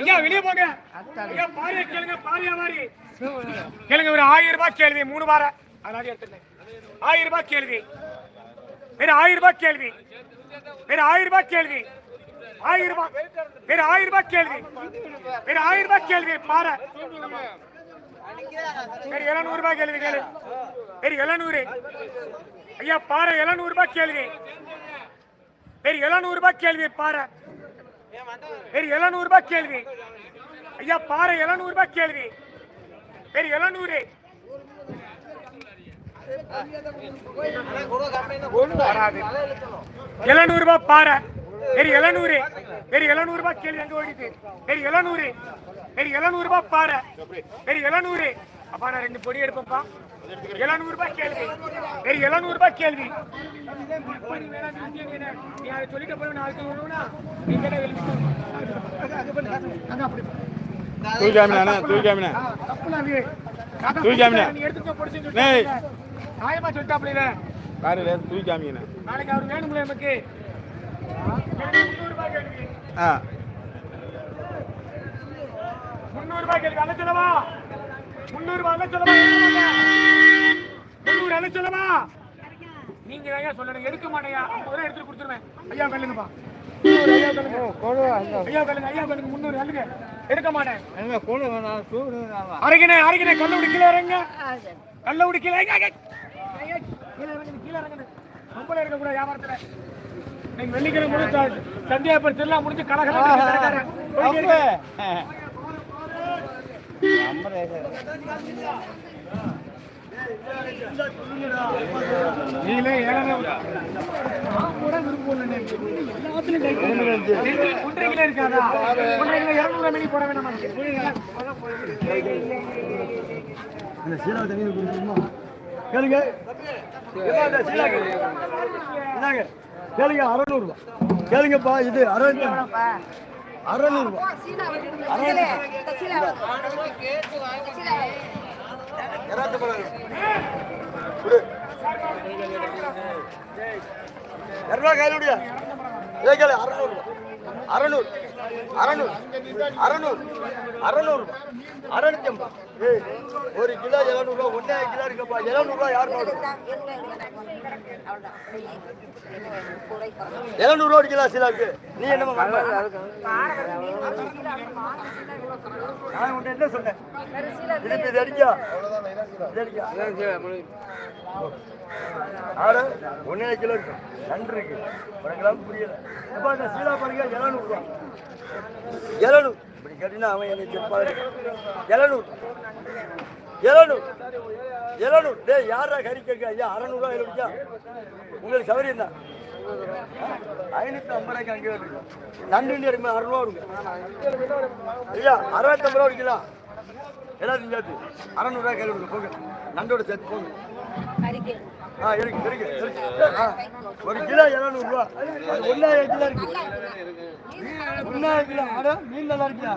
ஐயா வெளியே போங்க. ஐயா பாரியா கேளுங்க பாரியா மாதிரி. கேளுங்க ஒரு ஆயிரம் ரூபாய் கேள்வி மூணு வாரம் அதனால எடுத்துட்டேன். ஆயிரம் ரூபாய் கேள்வி. வேற ஆயிரம் ரூபாய் கேள்வி. வேற ஆயிரம் ரூபாய் கேள்வி. ஆயிரம் ரூபாய். வேற ஆயிரம் ரூபாய் கேள்வி. வேற ஆயிரம் ரூபாய் கேள்வி பாரு. வேற எழுநூறு ரூபாய் கேள்வி கேளு. வேற எழுநூறு. ஐயா பாரு எழுநூறு ரூபாய் கேள்வி. வேற எழுநூறு ரூபாய் கேள்வி பாரு. சரி எழுநூறு ரூபாய் கேள்வி. ஐயா பாறை எழுநூறு ரூபாய் கேள்வி. வேறு எழுநூறு. வராது. எழுநூறு ரூபாய் பாறை. வேறு எழுநூறு. வேறு எழுநூறு ரூபாய் கேள்வி எங்க ஓடிது? வேறு எழுநூறு. வேறு எழுநூறு ரூபாய் பாறை. சரி எழுநூறு. அப்பா நான் ரெண்டு பொடி எடுப்பேன்ப்பா. எழுநூறு ரூபாய் கேள்வி. வேறு எழுநூறு ரூபாய் கேள்வி. நீ அதை சொல்லிட்டு போய் நாளைக்கு வருவனா நீ கேட்ட வெளியே தூக்காமினா தூக்காமினா தூக்காமினா. டேய். நியாயமா சொல்லிட்டாப்ல காரு வேறு தூக்காமிங்கண்ணா நாளைக்கு அவர் வேணும்ல நமக்கு. ஆ. முந்நூறு ரூபாய் கேள்வி. அல்ல சொல்லவா? முந்நூறு ரூபாய் சொல்லவா? முந்நூறு நீங்க ஐயா சொல்லணும். எடுக்க மாட்டேயா ஐம்பது ரூபாய் கொடுத்துருவேன். ஐயா கல்லுங்கப்பா. ஐயா கல்லுங்க. ஐயா கல்லுங்க ஐயா கல்லுங்க முந்நூறு அல்லுங்க எடுக்க மாட்டேன். அரைக்கினே அரைக்கினே கல்ல உடிக்கல இறங்க. கல்ல ஐயா. ஐயா, கீழே இறங்குது கீழே இறங்குது ரொம்ப இருக்க கூட வியாபாரத்துல இன்னைக்கு வெள்ளிக்கிழமை முடிஞ்சு சந்தியாபுரம் திருவிழா முடிஞ்சு கலகல நீங்களே கூட விருப்பம் எல்லாத்துலயும் கை இருக்காதா மணி போட வேணாமா கேளுங்க இந்தாங்க, கேளுங்க. கேளுங்க அறநூறுபா கேளுங்கப்பா இது அறுபத்தி அறநூறுபா இரநூறுவா கையிலுடைய ஏ கேளு அறநூறுபா அறநூறு. அறநூறு. அறநூறு. அறநூறுபா அறநூத்தி ஐம்பது ஏய் ஒரு கிலோ எழுநூறுபா ஒன்றே கிலோ இருக்கப்பா. எழுநூறுபா யார் எழுநூறுவா ஒரு கிலோ சிலாக்கு நீ உன்ட்ட என்ன சொன்னேன்? இது அடிக்கா இது அடிக்கா ஒன்றே கிலோ இருக்கு. நன்றி இருக்கு உனக்கெல்லாம் புரியல. இப்போ இந்த சீலா பாருங்க எழுநூறுவா எழுநூறு. இப்படி கேட்டீங்கன்னா அவன் என்னை செப்பாரு எழுநூறு. எழுநூறு. எழுநூறு. டேய் யாரா கறி கேட்க? ஐயா அறநூறுவா எழுபடியா உங்களுக்கு சௌகரியம் தான் ஐநூற்றி ஐம்பது ரூபாய்க்கு அங்கே இருக்கு. நண்டு எடுக்கும் அறுநூறுவா வருங்க ஐயா அறுபத்தம்பது ரூபா ஒரு கிலோ எல்லாத்தையும் சேர்த்து அறநூறுவா கையில் கொடுங்க. போங்க நண்டோட சேர்த்து போங்க. ஆ இருக்கு இருக்கு ஒரு கிலோ எழுநூறுவா. அது ஒன்றாயிரம் கிலோ இருக்கு. ஒன்றாயிரம் கிலோ. அட மீன் நல்லா இருக்கியா?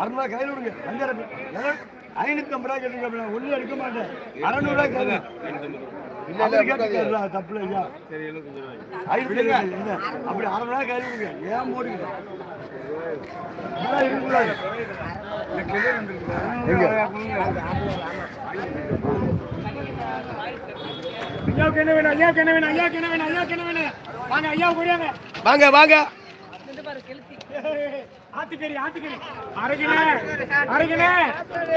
அறுநூறுவா கையில் விடுங்க. அஞ்சாயிரம் ஐநூற்றி ஐம்பது ரூபா கேட்டுருக்க ஒன்றும் எடுக்க மாட்டேன். அறநூறுவா கேட்டுக்காருடா, தப்பு இல்லையா? ஐநூத்தி என்ன? அப்படி அரை மணி நேரம் கையில் விடுங்க. ஏன் போடுங்க? இருக்கக்கூடாது. ஐயாவுக்கு என்ன வேணும்? ஐயாவுக்கு என்ன வேணும்? ஐயாவுக்கு என்ன வேணும்? ஐயாவுக்கு என்ன வேணும்? வாங்க ஐயா கூடியாங்க. வாங்க வாங்க. ஆத்துக்கறி ஆத்துக்கறி.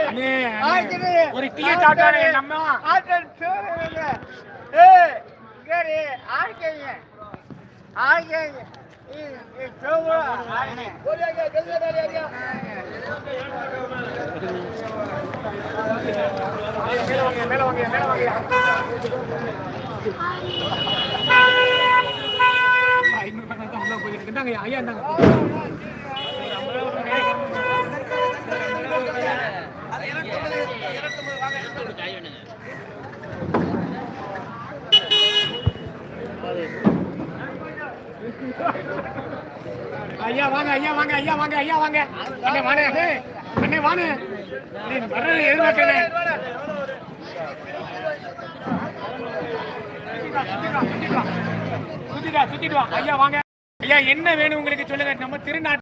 அண்ணே, அண்ணே. ஒரு டீ சாப்பிட்டானே நம்ம. மேல வாங்க மேல வாங்க மேல வாங்க ஐநூறு ரூபாய் தான் உள்ள போயிருக்கு இந்தாங்க ஐயா இந்தாங்க ஐயா வாங்க ஐயா வாங்க ஐயா வாங்க ஐயா வாங்க. அண்ணே வாணு அண்ணே வாணு. நீ வர்றது எதிர்பார்க்கல சுத்திட்டு வா சுத்திட்டு வா ஐயா வாங்க. ஐயா என்ன வேணும் உங்களுக்கு சொல்லுங்க. நம்ம திருநாட்டு